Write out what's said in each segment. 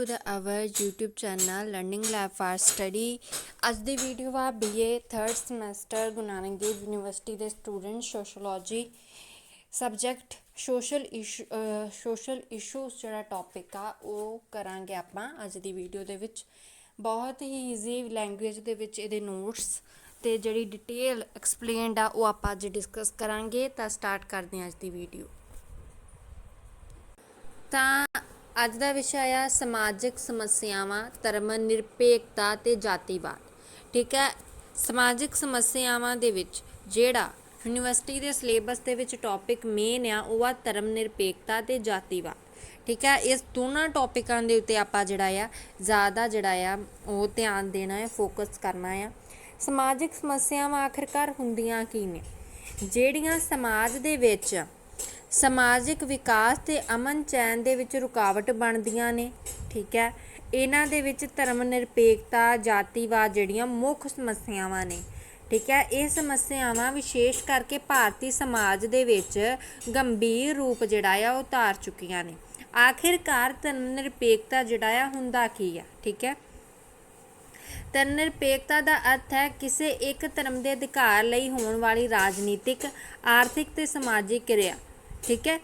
To the our YouTube channel learning Lab for study ਅੱਜ ਦੀ video ਆ BA 3rd semester Guru Nanak Dev university ਦੇ student sociology subject social issue social issues ਜਿਹੜਾ topic ਆ ਉਹ ਕਰਾਂਗੇ ਆਪਾਂ ਅੱਜ ਦੀ ਵੀਡੀਓ ਦੇ ਵਿੱਚ ਬਹੁਤ ਹੀ ਈਜ਼ੀ ਲੈਂਗੁਏਜ ਦੇ ਵਿੱਚ ਇਹਦੇ ਨੋਟਸ ਤੇ ਜਿਹੜੀ ਡਿਟੇਲ ਐਕਸਪਲੇਨਡ ਆ ਉਹ ਆਪਾਂ ਅੱਜ ਡਿਸਕਸ ਕਰਾਂਗੇ ਤਾਂ ਸਟਾਰਟ ਕਰਦੇ ਹਾਂ ਅੱਜ ਦੀ ਵੀਡੀਓ ਤਾਂ ਅੱਜ ਦਾ ਵਿਸ਼ਾ ਆ ਸਮਾਜਿਕ ਸਮੱਸਿਆਵਾਂ, ਧਰਮ ਨਿਰਪੇਖਤਾ ਤੇ ਜਾਤੀਵਾਦ। ਠੀਕ ਹੈ? ਸਮਾਜਿਕ ਸਮੱਸਿਆਵਾਂ ਦੇ ਵਿੱਚ ਜਿਹੜਾ ਯੂਨੀਵਰਸਿਟੀ ਦੇ ਸਿਲੇਬਸ ਦੇ ਵਿੱਚ ਟੌਪਿਕ ਮੇਨ ਆ, ਉਹ ਆ ਧਰਮ ਨਿਰਪੇਖਤਾ ਤੇ ਜਾਤੀਵਾਦ। ਠੀਕ ਹੈ? ਇਸ ਦੋਨਾਂ ਟੌਪਿਕਾਂ ਦੇ ਉੱਤੇ ਆਪਾਂ ਜਿਹੜਾ ਆ, ਜ਼ਿਆਦਾ ਜਿਹੜਾ ਆ, ਉਹ ਧਿਆਨ ਦੇਣਾ ਹੈ ਫੋਕਸ ਕਰਨਾ ਆ। ਸਮਾਜਿਕ ਸਮੱਸਿਆਵਾਂ ਆਖਰਕਾਰ ਹੁੰਦੀਆਂ ਕੀ ਨੇ? ਜਿਹੜੀਆਂ ਸਮਾਜ ਦੇ ਵਿੱਚ ਸਮਾਜਿਕ ਵਿਕਾਸ ਅਤੇ ਅਮਨ ਚੈਨ ਦੇ ਵਿੱਚ ਰੁਕਾਵਟ ਬਣਦੀਆਂ ਨੇ, ਠੀਕ ਹੈ। ਇਹਨਾਂ ਦੇ ਵਿੱਚ ਧਰਮ ਨਿਰਪੇਖਤਾ ਜਾਤੀਵਾਦ ਜਿਹੜੀਆਂ ਮੁੱਖ ਸਮੱਸਿਆਵਾਂ ਨੇ, ਠੀਕ ਹੈ। ਇਹ ਸਮੱਸਿਆਵਾਂ ਵਿਸ਼ੇਸ਼ ਕਰਕੇ ਭਾਰਤੀ ਸਮਾਜ ਦੇ ਵਿੱਚ ਗੰਭੀਰ ਰੂਪ ਜਿਹੜਾ ਆ ਉਹ ਧਾਰ ਚੁੱਕੀਆਂ ਨੇ। ਆਖਿਰਕਾਰ ਧਰਮ ਨਿਰਪੇਖਤਾ ਜਿਹੜਾ ਆ ਹੁੰਦਾ ਕੀ ਆ, ਠੀਕ ਹੈ। ਧਰਮ ਨਿਰਪੇਖਤਾ ਦਾ ਅਰਥ ਹੈ ਕਿਸੇ ਇੱਕ ਧਰਮ ਦੇ ਅਧਿਕਾਰ ਲਈ ਹੋਣ ਵਾਲੀ ਰਾਜਨੀਤਿਕ, ਆਰਥਿਕ ਤੇ ਸਮਾਜਿਕ ਕਿਰਿਆ। ਠੀਕ ਹੈ?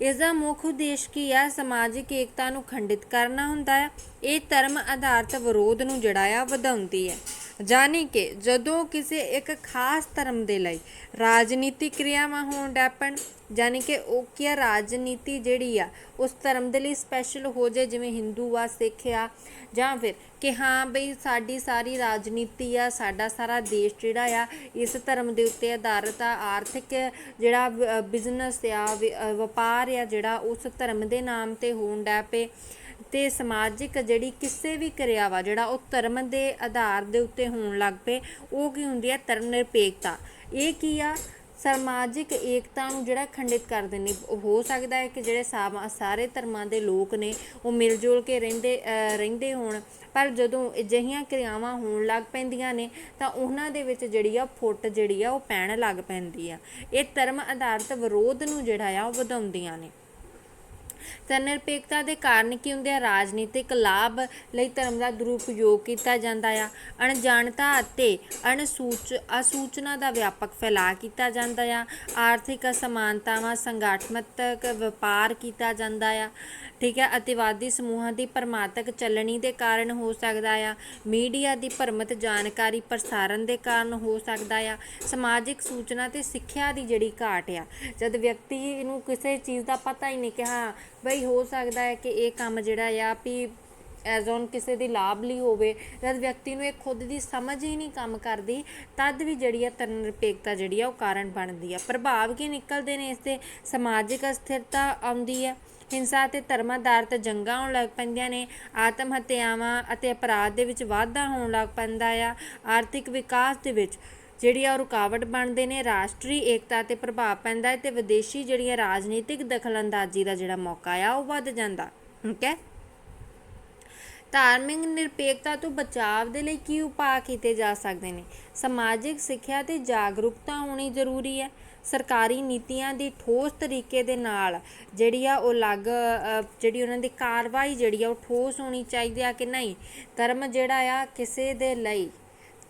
ਇਸ ਦਾ ਮੁੱਖ ਉਦੇਸ਼ ਕੀ ਹੈ? ਸਮਾਜਿਕ ਏਕਤਾ ਨੂੰ ਖੰਡਿਤ ਕਰਨਾ ਹੁੰਦਾ ਹੈ। ਇਹ ਧਰਮ ਆਧਾਰਿਤ ਵਿਰੋਧ ਨੂੰ ਜਿਹੜਾ ਆ, ਵਧਾਉਂਦੀ ਹੈ। ਜਾਣੀ ਕਿ ਜਦੋਂ ਕਿਸੇ ਇੱਕ ਖਾਸ ਧਰਮ ਦੇ ਲਈ ਰਾਜਨੀਤਿਕ ਕਿਰਿਆਵਾਂ ਹੋਣ ਡੈਪਣ ਜਾਣੀ ਕਿ ਉਹ ਕੀ ਆ ਰਾਜਨੀਤੀ ਜਿਹੜੀ ਆ, ਉਸ ਧਰਮ ਦੇ ਲਈ ਸਪੈਸ਼ਲ ਹੋ ਜਾਏ, ਜਿਵੇਂ ਹਿੰਦੂ ਆ ਸਿੱਖ ਆ, ਜਾਂ ਫਿਰ ਕਿ ਹਾਂ ਬਈ ਸਾਡੀ ਸਾਰੀ ਰਾਜਨੀਤੀ ਆ, ਸਾਡਾ ਸਾਰਾ ਦੇਸ਼ ਜਿਹੜਾ ਆ, ਇਸ ਧਰਮ ਦੇ ਉੱਤੇ ਆਧਾਰਿਤ ਆ, ਆਰਥਿਕ ਜਿਹੜਾ ਬਿਜ਼ਨਸ ਆ ਵਪਾਰ ਆ, ਜਿਹੜਾ ਉਸ ਧਰਮ ਦੇ ਨਾਮ ਤੇ ਹੋਣ ਡੈ ਪਏ। ਤੇ ਸਮਾਜਿਕ ਜਿਹੜੀ ਕਿਸੇ ਵੀ ਕਿਰਿਆ ਵਾ, ਜਿਹੜਾ ਉਹ ਧਰਮ ਦੇ ਆਧਾਰ ਦੇ ਉੱਤੇ ਹੋਣ ਲੱਗ ਪਏ, ਉਹ ਕੀ ਹੁੰਦੀ ਹੈ? ਧਰਮ ਨਿਰਪੇਖਤਾ। ਇਹ ਕੀ ਆ? ਸਮਾਜਿਕ ਏਕਤਾ ਨੂੰ ਜਿਹੜਾ ਖੰਡਿਤ ਕਰ ਦਿੰਦੀ ਹੋ ਸਕਦਾ ਹੈ ਕਿ ਜਿਹੜੇ ਸਾ- ਸਾਰੇ ਧਰਮਾਂ ਦੇ ਲੋਕ ਨੇ, ਉਹ ਮਿਲ ਜੁਲ ਕੇ ਰਹਿੰਦੇ ਰਹਿੰਦੇ ਹੋਣ। ਪਰ ਜਦੋਂ ਅਜਿਹੀਆਂ ਕਿਰਿਆਵਾਂ ਹੋਣ ਲੱਗ ਪੈਂਦੀਆਂ ਨੇ, ਤਾਂ ਉਹਨਾਂ ਦੇ ਵਿੱਚ ਜਿਹੜੀ ਆ ਫੁੱਟ ਜਿਹੜੀ ਆ, ਉਹ ਪੈਣ ਲੱਗ ਪੈਂਦੀ ਆ। ਇਹ ਧਰਮ ਆਧਾਰਿਤ ਵਿਰੋਧ ਨੂੰ ਜਿਹੜਾ ਆ, ਉਹ ਵਧਾਉਂਦੀਆਂ ਨੇ। ਨਿਰਪੇਖਤਾ ਦੇ ਕਾਰਨ ਕੀ ਹੁੰਦੇ ਆ? ਰਾਜਨੀਤਿਕ ਲਾਭ ਲਈ ਧਰਮ ਦਾ ਦੁਰਉਪਯੋਗ ਕੀਤਾ ਜਾਂਦਾ ਆ। ਅਣਜਾਣਤਾ ਅਤੇ ਅਣਸੂਚ, ਅਸੂਚਨਾ ਦਾ ਵਿਆਪਕ ਫੈਲਾਅ ਕੀਤਾ ਜਾਂਦਾ ਆ। ਆਰਥਿਕ ਅਸਮਾਨਤਾਵਾਂ ਸੰਗਠਨਤਕ ਵਪਾਰ ਕੀਤਾ ਜਾਂਦਾ ਆ। ਠੀਕ ਹੈ, ਅਤਿਵਾਦੀ ਸਮੂਹਾਂ ਦੀ ਪਰਮਾਤਕ ਚੱਲਣੀ ਦੇ ਕਾਰਨ ਹੋ ਸਕਦਾ ਆ। ਮੀਡੀਆ ਦੀ ਭਰਮਤ ਜਾਣਕਾਰੀ ਪ੍ਰਸਾਰਣ ਦੇ ਕਾਰਨ ਹੋ ਸਕਦਾ ਆ। ਸਮਾਜਿਕ ਸੂਚਨਾ ਤੇ ਸਿੱਖਿਆ ਦੀ ਜਿਹੜੀ ਘਾਟ ਆ। ਜਦ ਵਿਅਕਤੀ ਨੂੰ ਕਿਸੇ ਚੀਜ਼ ਦਾ ਪਤਾ ਹੀ ਨਹੀਂ ਕਿ ਹਾਂ ਬਈ ਹੋ ਸਕਦਾ ਹੈ ਕਿ ਇਹ ਕੰਮ ਜਿਹੜਾ ਆ ਵੀ ਐਜ਼ ਔਨ ਕਿਸੇ ਦੀ ਲਾਭ ਲਈ ਹੋਵੇ, ਜਦ ਵਿਅਕਤੀ ਨੂੰ ਇਹ ਖੁਦ ਦੀ ਸਮਝ ਹੀ ਨਹੀਂ ਕੰਮ ਕਰਦੀ, ਤਦ ਵੀ ਜਿਹੜੀ ਆ ਧਰਮ ਨਿਰਪੇਖਤਾ ਜਿਹੜੀ ਆ ਉਹ ਕਾਰਨ ਬਣਦੀ ਆ। ਪ੍ਰਭਾਵ ਕੀ ਨਿਕਲਦੇ ਨੇ ਇਸ 'ਤੇ? ਸਮਾਜਿਕ ਅਸਥਿਰਤਾ ਆਉਂਦੀ ਹੈ ਹਿੰਸਾ ਤੇ ਧਰਮ ਆਧਾਰਿਤ ਜੰਗਾਂ ਹੋਣ ਲੱਗ ਪੈਂਦੀਆਂ ਨੇ। ਆਤਮ ਹੱਤਿਆਵਾਂ ਅਤੇ ਅਪਰਾਧ ਦੇ ਵਿੱਚ ਵਾਧਾ ਹੋਣ ਲੱਗ ਪੈਂਦਾ ਆ। ਆਰਥਿਕ ਵਿਕਾਸ ਦੇ ਵਿੱਚ ਜਿਹੜੀ ਆ ਉਹ ਰੁਕਾਵਟ ਬਣਦੇ ਨੇ, ਰਾਸ਼ਟਰੀ ਏਕਤਾ ਤੇ ਪ੍ਰਭਾਵ ਪੈਂਦਾ ਹੈ ਤੇ ਵਿਦੇਸ਼ੀ ਜਿਹੜੀਆਂ ਰਾਜਨੀਤਿਕ ਦਖਲਅੰਦਾਜ਼ੀ ਦਾ ਜਿਹੜਾ ਮੌਕਾ ਆ, ਉਹ ਵੱਧ ਜਾਂਦਾ ਠੀਕ ਹੈ ਧਾਰਮਿਕ ਨਿਰਪੇਖਤਾ ਤੋਂ ਬਚਾਵ ਦੇ ਲਈ ਕੀ ਉਪਾਅ ਕੀਤੇ ਜਾ ਸਕਦੇ ਨੇ? ਸਮਾਜਿਕ ਸਿੱਖਿਆ ਤੇ ਜਾਗਰੂਕਤਾ ਹੋਣੀ ਜ਼ਰੂਰੀ ਹੈ। ਸਰਕਾਰੀ ਨੀਤੀਆਂ ਦੀ ਠੋਸ ਤਰੀਕੇ ਦੇ ਨਾਲ ਜਿਹੜੀ ਆ ਉਹ ਲੱਗ ਜਿਹੜੀ ਉਹਨਾਂ ਦੀ ਕਾਰਵਾਈ ਜਿਹੜੀ ਆ ਉਹ ਠੋਸ ਹੋਣੀ ਚਾਹੀਦੀ ਆ ਕਿ ਨਹੀਂ? ਧਰਮ ਜਿਹੜਾ ਆ, ਕਿਸੇ ਦੇ ਲਈ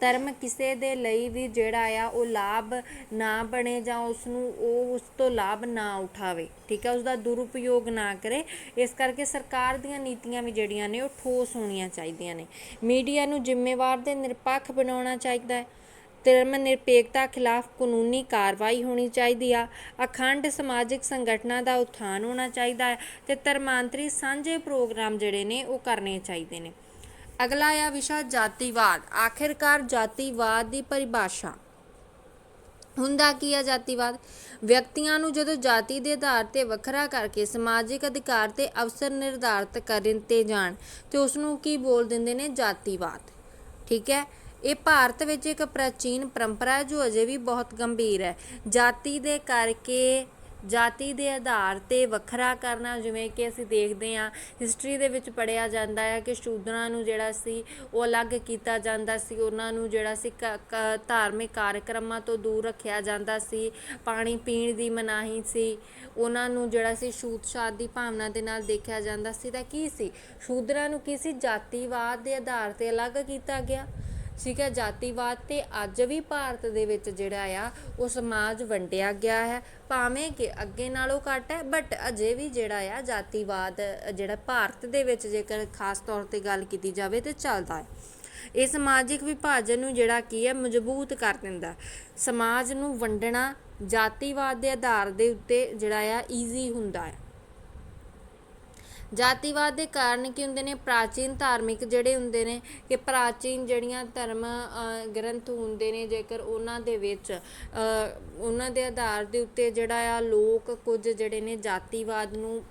ਧਰਮ ਕਿਸੇ ਦੇ ਲਈ ਵੀ ਜਿਹੜਾ ਆ, ਉਹ ਲਾਭ ਨਾ ਬਣੇ ਜਾਂ ਉਸ ਨੂੰ ਉਹ ਉਸ ਤੋਂ ਲਾਭ ਨਾ ਉਠਾਵੇ। ਠੀਕ ਹੈ ਉਸ ਦਾ ਦੁਰਉਪਯੋਗ ਨਾ ਕਰੇ। ਇਸ ਕਰਕੇ ਸਰਕਾਰ ਦੀਆਂ ਨੀਤੀਆਂ ਵੀ ਜਿਹੜੀਆਂ ਨੇ, ਉਹ ਠੋਸ ਹੋਣੀਆਂ ਚਾਹੀਦੀਆਂ ਨੇ। ਮੀਡੀਆ ਨੂੰ ਜ਼ਿੰਮੇਵਾਰ ਤੇ ਨਿਰਪੱਖ ਬਣਾਉਣਾ ਚਾਹੀਦਾ ਹੈ। ਧਰਮ ਨਿਰਪੇਖਤਾ ਖਿਲਾਫ ਕਾਨੂੰਨੀ ਕਾਰਵਾਈ ਹੋਣੀ ਚਾਹੀਦੀ ਆ। ਅਖੰਡ ਸਮਾਜਿਕ ਸੰਗਠਨਾਂ ਦਾ ਉਥਾਨ ਹੋਣਾ ਚਾਹੀਦਾ ਹੈ ਤੇ ਧਰਮਾਂਤਰੀ ਸਾਂਝੇ ਪ੍ਰੋਗਰਾਮ ਜਿਹੜੇ ਨੇ, ਉਹ ਕਰਨੇ ਚਾਹੀਦੇ ਨੇ। ਅਗਲਾ ਆ ਵਿਸ਼ਾ ਜਾਤੀਵਾਦ, ਆਖਿਰਕਾਰ ਜਾਤੀਵਾਦ ਦੀ ਪਰਿਭਾਸ਼ਾ। ਹੁੰਦਾ ਕੀ ਹੈ ਜਾਤੀਵਾਦ? ਵਿਅਕਤੀਆਂ ਨੂੰ ਜਦੋਂ ਜਾਤੀ ਦੇ ਆਧਾਰ ਤੇ ਵੱਖਰਾ ਕਰਕੇ ਸਮਾਜਿਕ ਅਧਿਕਾਰ ਤੇ ਅਵਸਰ ਨਿਰਧਾਰਤ ਕਰਨ ਤੇ ਜਾਣ, ਤੇ ਉਸ ਨੂੰ ਕੀ ਬੋਲ ਦਿੰਦੇ ਨੇ? ਜਾਤੀਵਾਦ। ਠੀਕ ਹੈ? ਇਹ ਭਾਰਤ ਵਿੱਚ ਇੱਕ ਪ੍ਰਾਚੀਨ ਪਰੰਪਰਾ ਹੈ, ਜੋ ਅਜੇ ਵੀ ਬਹੁਤ ਗੰਭੀਰ ਹੈ। ਜਾਤੀ ਦੇ ਕਰਕੇ ਜਾਤੀ ਦੇ ਆਧਾਰ ਤੇ ਵੱਖਰਾ ਕਰਨਾ, ਜਿਵੇਂ ਕਿ ਅਸੀਂ ਦੇਖਦੇ ਹਾਂ ਹਿਸਟਰੀ ਦੇ ਵਿੱਚ ਪੜਿਆ ਜਾਂਦਾ ਹੈ ਕਿ ਸ਼ੂਦਰਾਂ ਨੂੰ ਜਿਹੜਾ ਸੀ, ਉਹ ਅਲੱਗ ਕੀਤਾ ਜਾਂਦਾ ਸੀ, ਉਹਨਾਂ ਨੂੰ ਜਿਹੜਾ ਸੀ ਕ- ਧਾਰਮਿਕ ਕਾਰਜਕ੍ਰਮਾਂ ਤੋਂ ਦੂਰ ਰੱਖਿਆ ਜਾਂਦਾ ਸੀ, ਪਾਣੀ ਪੀਣ ਦੀ ਮਨਾਹੀ ਸੀ, ਉਹਨਾਂ ਨੂੰ ਜਿਹੜਾ ਸੀ ਛੂਤ-ਛਾਤ ਦੀ ਭਾਵਨਾ ਦੇ ਨਾਲ ਦੇਖਿਆ ਜਾਂਦਾ ਸੀ, ਤਾਂ ਕੀ ਸੀ? ਸ਼ੂਦਰਾਂ ਨੂੰ ਕੀ ਸੀ? ਜਾਤੀਵਾਦ ਦੇ ਆਧਾਰ ਤੇ ਅਲੱਗ ਕੀਤਾ ਗਿਆ। ਠੀਕ ਹੈ, ਜਾਤੀਵਾਦ ਤੇ ਅੱਜ ਵੀ ਭਾਰਤ ਦੇ ਵਿੱਚ ਜਿਹੜਾ ਆ, ਉਹ ਸਮਾਜ ਵੰਡਿਆ ਗਿਆ ਹੈ। ਭਾਵੇਂ ਕਿ ਅੱਗੇ ਨਾਲੋਂ ਘੱਟ ਹੈ ਬਟ ਅਜੇ ਵੀ ਜਿਹੜਾ ਆ, ਜਾਤੀਵਾਦ, ਜਿਹੜਾ ਭਾਰਤ ਦੇ ਵਿੱਚ ਜੇਕਰ ਖਾਸ ਤੌਰ ਤੇ ਗੱਲ ਕੀਤੀ ਜਾਵੇ ਤੇ ਚੱਲਦਾ ਹੈ। ਇਹ ਸਮਾਜਿਕ ਵਿਭਾਜਨ ਨੂੰ ਜਿਹੜਾ ਕੀ ਹੈ, ਮਜ਼ਬੂਤ ਕਰ ਦਿੰਦਾ ਸਮਾਜ ਨੂੰ ਵੰਡਣਾ ਜਾਤੀਵਾਦ ਦੇ ਆਧਾਰ ਦੇ ਉੱਤੇ ਜਿਹੜਾ ਆ ਈਜ਼ੀ ਹੁੰਦਾ ਹੈ। ਜਾਤੀਵਾਦ ਦੇ ਕਾਰਨ ਕੀ ਹੁੰਦੇ ਨੇ? ਪ੍ਰਾਚੀਨ ਧਾਰਮਿਕ ਜਿਹੜੇ ਹੁੰਦੇ ਨੇ ਕਿ ਪ੍ਰਾਚੀਨ ਜਿਹੜੀਆਂ ਧਰਮ ਗ੍ਰੰਥ ਹੁੰਦੇ ਨੇ ਜੇਕਰ ਉਹਨਾਂ ਦੇ ਵਿੱਚ ਅ, ਉਹਨਾਂ ਦੇ ਆਧਾਰ ਦੇ ਉੱਤੇ ਜਿਹੜਾ ਆ ਲੋਕ ਕੁਝ ਜਿਹੜੇ ਨੇ ਜਾਤੀਵਾਦ ਨੂੰ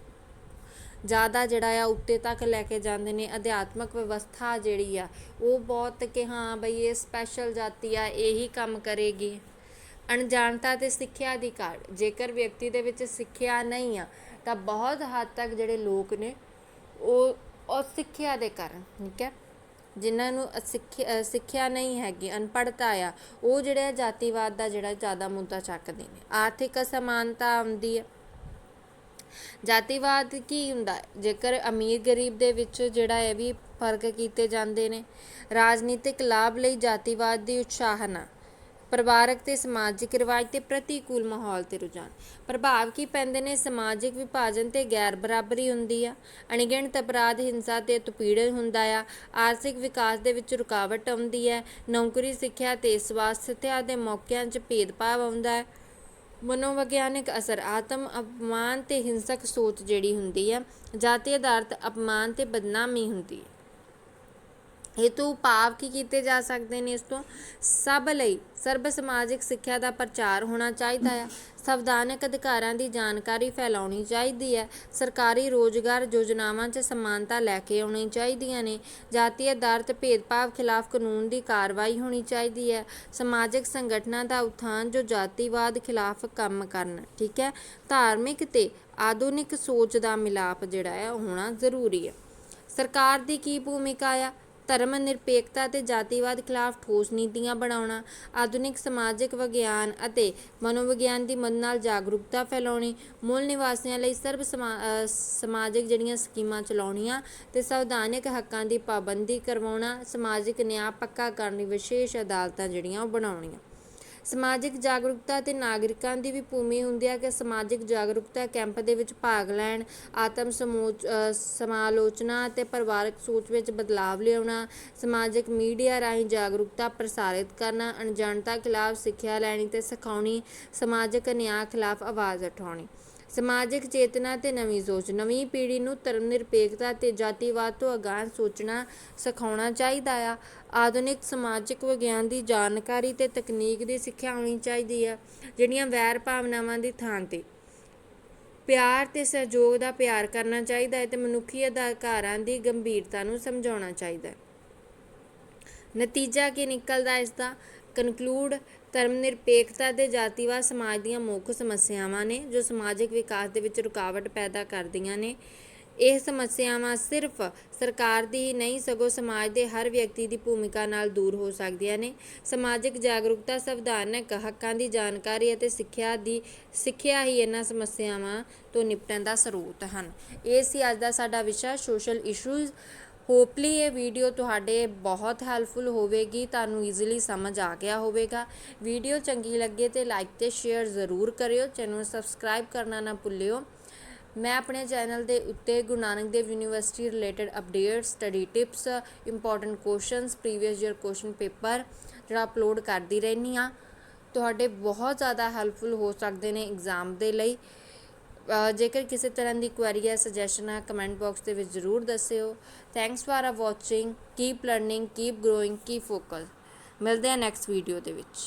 ਜ਼ਿਆਦਾ ਜਿਹੜਾ ਆ ਉੱਤੇ ਤੱਕ ਲੈ ਕੇ ਜਾਂਦੇ ਨੇ ਅਧਿਆਤਮਕ ਵਿਵਸਥਾ ਜਿਹੜੀ ਆ ਉਹ ਬਹੁਤ ਕਿ ਹਾਂ ਬਈ ਇਹ ਸਪੈਸ਼ਲ ਜਾਤੀ ਆ ਇਹੀ ਕੰਮ ਕਰੇਗੀ। ਅਣਜਾਣਤਾ ਤੇ ਸਿੱਖਿਆ ਦੀ ਘਾਟ ਜੇਕਰ ਵਿਅਕਤੀ ਦੇ ਵਿੱਚ ਸਿੱਖਿਆ ਨਹੀਂ ਆ ਤਾਂ ਬਹੁਤ ਹੱਦ ਤੱਕ ਜਿਹੜੇ ਲੋਕ ਨੇ, ਉਹ ਅਸਿੱਖਿਆ ਦੇ ਕਾਰਨ, ਠੀਕ ਹੈ? ਜਿਨ੍ਹਾਂ ਨੂੰ ਅਸਿੱਖਿਆ ਸਿੱਖਿਆ ਨਹੀਂ ਹੈਗੀ, ਅਨਪੜ੍ਹਤਾ ਆ, ਉਹ ਜਿਹੜਾ ਜਾਤੀਵਾਦ ਦਾ ਜਿਹੜਾ ਜ਼ਿਆਦਾ ਮੁੱਦਾ ਚੱਕਦੇ ਨੇ। ਆਰਥਿਕ ਅਸਮਾਨਤਾ ਆਉਂਦੀ ਹੈ। ਜਾਤੀਵਾਦ ਕੀ ਹੁੰਦਾ? ਜੇਕਰ ਅਮੀਰ ਗਰੀਬ ਦੇ ਵਿੱਚ ਜਿਹੜਾ ਇਹ ਵੀ ਫ਼ਰਕ ਕੀਤੇ ਜਾਂਦੇ ਨੇ, ਰਾਜਨੀਤਿਕ ਲਾਭ ਲਈ ਜਾਤੀਵਾਦ ਦੀ ਉਤਸ਼ਾਹਨਾ ਪਰਿਵਾਰਕ ਤੇ ਸਮਾਜਿਕ ਰਿਵਾਜ ਤੇ ਪ੍ਰਤੀਕੂਲ ਮਾਹੌਲ ਤੇ ਰੁਝਾਨ। ਪ੍ਰਭਾਵ ਕੀ ਪੈਂਦੇ ਨੇ? ਸਮਾਜਿਕ ਵਿਭਾਜਨ ਤੇ ਗੈਰ ਬਰਾਬਰੀ ਹੁੰਦੀ ਆ। ਅਣਗਿਣਤ ਅਪਰਾਧ, ਹਿੰਸਾ ਤੇ ਉਤਪੀੜਨ ਹੁੰਦਾ ਆ। ਆਰਥਿਕ ਵਿਕਾਸ ਦੇ ਵਿੱਚ ਰੁਕਾਵਟ ਆਉਂਦੀ ਹੈ। ਨੌਕਰੀ, ਸਿੱਖਿਆ ਤੇ ਸਵਾਸਥਿਆ ਦੇ ਮੌਕਿਆਂ 'ਚ ਭੇਦਭਾਵ ਆਉਂਦਾ ਹੈ। ਮਨੋਵਿਗਿਆਨਕ ਅਸਰ, ਆਤਮ ਅਪਮਾਨ ਤੇ ਹਿੰਸਕ ਸੋਚ ਜਿਹੜੀ ਹੁੰਦੀ ਹੈ ਜਾਤੀ ਆਧਾਰਿਤ ਅਪਮਾਨ ਤੇ ਬਦਨਾਮੀ ਹੁੰਦੀ ਹੈ ਹੇਤੂ ਭਾਵ ਕੀ ਕੀਤੇ ਜਾ ਸਕਦੇ ਨੇ ਇਸ ਤੋਂ? ਸਭ ਲਈ ਸਰਬ ਸਮਾਜਿਕ ਸਿੱਖਿਆ ਦਾ ਪ੍ਰਚਾਰ ਹੋਣਾ ਚਾਹੀਦਾ ਹੈ। ਸੰਵਿਧਾਨਕ ਅਧਿਕਾਰਾਂ ਦੀ ਜਾਣਕਾਰੀ ਫੈਲਾਉਣੀ ਚਾਹੀਦੀ ਹੈ। ਸਰਕਾਰੀ ਰੋਜ਼ਗਾਰ ਯੋਜਨਾਵਾਂ 'ਚ ਸਮਾਨਤਾ ਲੈ ਕੇ ਆਉਣੀ ਚਾਹੀਦੀਆਂ ਨੇ। ਜਾਤੀ ਆਧਾਰਿਤ ਭੇਦਭਾਵ ਖਿਲਾਫ ਕਾਨੂੰਨ ਦੀ ਕਾਰਵਾਈ ਹੋਣੀ ਚਾਹੀਦੀ ਹੈ। ਸਮਾਜਿਕ ਸੰਗਠਨਾਂ ਦਾ ਉਥਾਨ ਜੋ ਜਾਤੀਵਾਦ ਖਿਲਾਫ ਕੰਮ ਕਰਨ, ਠੀਕ ਹੈ? ਧਾਰਮਿਕ ਤੇ ਆਧੁਨਿਕ ਸੋਚ ਦਾ ਮਿਲਾਪ ਜਿਹੜਾ ਹੈ, ਉਹ ਹੋਣਾ ਜ਼ਰੂਰੀ ਹੈ। ਸਰਕਾਰ ਦੀ ਕੀ ਭੂਮਿਕਾ ਆ? ਧਰਮ ਨਿਰਪੇਖਤਾ ਅਤੇ ਜਾਤੀਵਾਦ ਖਿਲਾਫ ਠੋਸ ਨੀਤੀਆਂ ਬਣਾਉਣਾ, ਆਧੁਨਿਕ ਸਮਾਜਿਕ ਵਿਗਿਆਨ ਅਤੇ ਮਨੋਵਿਗਿਆਨ ਦੀ ਮਦਦ ਨਾਲ ਜਾਗਰੂਕਤਾ ਫੈਲਾਉਣੀ, ਮੂਲ ਨਿਵਾਸੀਆਂ ਲਈ ਸਰਬ ਸਮਾ- ਸਮਾਜਿਕ ਜਿਹੜੀਆਂ ਸਕੀਮਾਂ ਚਲਾਉਣੀਆਂ ਤੇ ਸੰਵਿਧਾਨਿਕ ਹੱਕਾਂ ਦੀ ਪਾਬੰਦੀ ਕਰਵਾਉਣਾ, ਸਮਾਜਿਕ ਨਿਆਂ ਪੱਕਾ ਕਰਨ ਲਈ ਵਿਸ਼ੇਸ਼ ਅਦਾਲਤਾਂ ਜਿਹੜੀਆਂ ਉਹ ਬਣਾਉਣੀਆਂ। ਸਮਾਜਿਕ ਜਾਗਰੂਕਤਾ ਤੇ ਨਾਗਰਿਕਾਂ ਦੀ ਵੀ ਭੂਮੀ ਹੁੰਦੀ ਹੈ ਕਿ ਸਮਾਜਿਕ ਜਾਗਰੂਕਤਾ ਕੈਂਪ ਦੇ ਵਿੱਚ ਭਾਗ ਲੈਣ ਆਤਮ ਸਮੋਚ ਅ, ਸਮਾਲੋਚਨਾ ਤੇ ਪਰਿਵਾਰਕ ਸੋਚ ਵਿੱਚ ਬਦਲਾਵ ਲਿਆਉਣਾ ਸਮਾਜਿਕ ਮੀਡੀਆ ਰਾਹੀਂ ਜਾਗਰੂਕਤਾ ਪ੍ਰਸਾਰਿਤ ਕਰਨਾ ਅਣਜਾਣਤਾ ਖਿਲਾਫ ਸਿੱਖਿਆ ਲੈਣੀ ਤੇ ਸਿਖਾਉਣੀ ਸਮਾਜਿਕ ਨਿਆਂ ਖਿਲਾਫ ਆਵਾਜ਼ ਉਠਾਉਣੀ। ਸਮਾਜਿਕ ਚੇਤਨਾ ਤੇ ਨਵੀਂ ਸੋਚ। ਨਵੀਂ ਪੀੜ੍ਹੀ ਨੂੰ ਧਰਮ ਨਿਰਪੇਖਤਾ ਤੇ ਜਾਤੀਵਾਦ ਤੋਂ ਅਗਾਂਹ ਸੋਚਣਾ ਸਿਖਾਉਣਾ ਚਾਹੀਦਾ ਆ। ਆਧੁਨਿਕ ਸਮਾਜਿਕ ਵਿਗਿਆਨ ਦੀ ਜਾਣਕਾਰੀ ਤੇ ਤਕਨੀਕ ਦੀ ਸਿੱਖਿਆ ਹੋਣੀ ਚਾਹੀਦੀ ਆ, ਜਿਹੜੀਆਂ ਵੈਰ ਭਾਵਨਾਵਾਂ ਦੀ ਥਾਂ ਤੇ। ਪਿਆਰ ਤੇ ਸਹਿਯੋਗ ਦਾ ਪਿਆਰ ਕਰਨਾ ਚਾਹੀਦਾ ਹੈ ਤੇ ਮਨੁੱਖੀ ਅਧਿਕਾਰਾਂ ਦੀ ਗੰਭੀਰਤਾ ਨੂੰ ਸਮਝਾਉਣਾ ਚਾਹੀਦਾ ਹੈ। ਨਤੀਜਾ ਕੀ ਨਿਕਲਦਾ ਇਸ ਦਾ? ਕਨਕਲੂਡ ਧਰਮ ਨਿਰਪੇਖਤਾ ਤੇ ਜਾਤੀਵਾਦ ਸਮਾਜ ਦੀਆਂ ਮੁੱਖ ਸਮੱਸਿਆਵਾਂ ਨੇ, ਜੋ ਸਮਾਜਿਕ ਵਿਕਾਸ ਦੇ ਵਿੱਚ ਰੁਕਾਵਟ ਪੈਦਾ ਕਰਦੀਆਂ ਨੇ। ਇਹ ਸਮੱਸਿਆਵਾਂ ਸਿਰਫ ਸਰਕਾਰ ਦੀ ਹੀ ਨਹੀਂ, ਸਗੋਂ ਸਮਾਜ ਦੇ ਹਰ ਵਿਅਕਤੀ ਦੀ ਭੂਮਿਕਾ ਨਾਲ ਦੂਰ ਹੋ ਸਕਦੀਆਂ ਨੇ। ਸਮਾਜਿਕ ਜਾਗਰੂਕਤਾ, ਸੰਵਿਧਾਨਕ ਹੱਕਾਂ ਦੀ ਜਾਣਕਾਰੀ ਅਤੇ ਸਿੱਖਿਆ ਦੀ, ਸਿੱਖਿਆ ਹੀ ਇਹਨਾਂ ਸਮੱਸਿਆਵਾਂ ਤੋਂ ਨਿਪਟਣ ਦਾ ਸਰੋਤ ਹਨ। ਇਹ ਸੀ ਅੱਜ ਦਾ ਸਾਡਾ ਵਿਸ਼ਾ ਸੋਸ਼ਲ ਇਸ਼ੂਜ਼ ਹੋਪਲੀ ਇਹ ਵੀਡੀਓ ਤੁਹਾਡੇ ਬਹੁਤ ਹੈਲਪਫੁਲ ਹੋਵੇਗੀ, ਤੁਹਾਨੂੰ ਈਜ਼ੀਲੀ ਸਮਝ ਆ ਗਿਆ ਹੋਵੇਗਾ। ਵੀਡੀਓ ਚੰਗੀ ਲੱਗੇ ਤੇ ਲਾਈਕ ਤੇ ਸ਼ੇਅਰ ਜ਼ਰੂਰ ਕਰਿਓ, ਚੈਨਲ ਸਬਸਕ੍ਰਾਈਬ ਕਰਨਾ ਨਾ ਭੁੱਲਿਓ। ਮੈਂ ਆਪਣੇ ਚੈਨਲ ਦੇ ਉੱਤੇ Guru Nanak Dev university related updates study tips important questions previous year question paper ਜਿਹੜਾ ਅਪਲੋਡ ਕਰਦੀ ਰਹਿੰਦੀ ਆ ਤੁਹਾਡੇ ਬਹੁਤ ਜ਼ਿਆਦਾ ਹੈਲਪਫੁਲ ਹੋ ਸਕਦੇ ਨੇ ਐਗਜ਼ਾਮ ਦੇ ਲਈ। ਜੇਕਰ ਕਿਸੇ ਤਰ੍ਹਾਂ ਦੀ ਕੁਐਰੀ ਹੈ ਸੁਜੈਸ਼ਨ ਹੈ ਕਮੈਂਟ ਬਾਕਸ ਦੇ ਵਿੱਚ ਜ਼ਰੂਰ ਦੱਸਿਓ। Thanks for watching keep learning keep growing keep focal ਮਿਲਦੇ ਹਾਂ ਨੈਕਸਟ ਵੀਡੀਓ ਦੇ ਵਿੱਚ।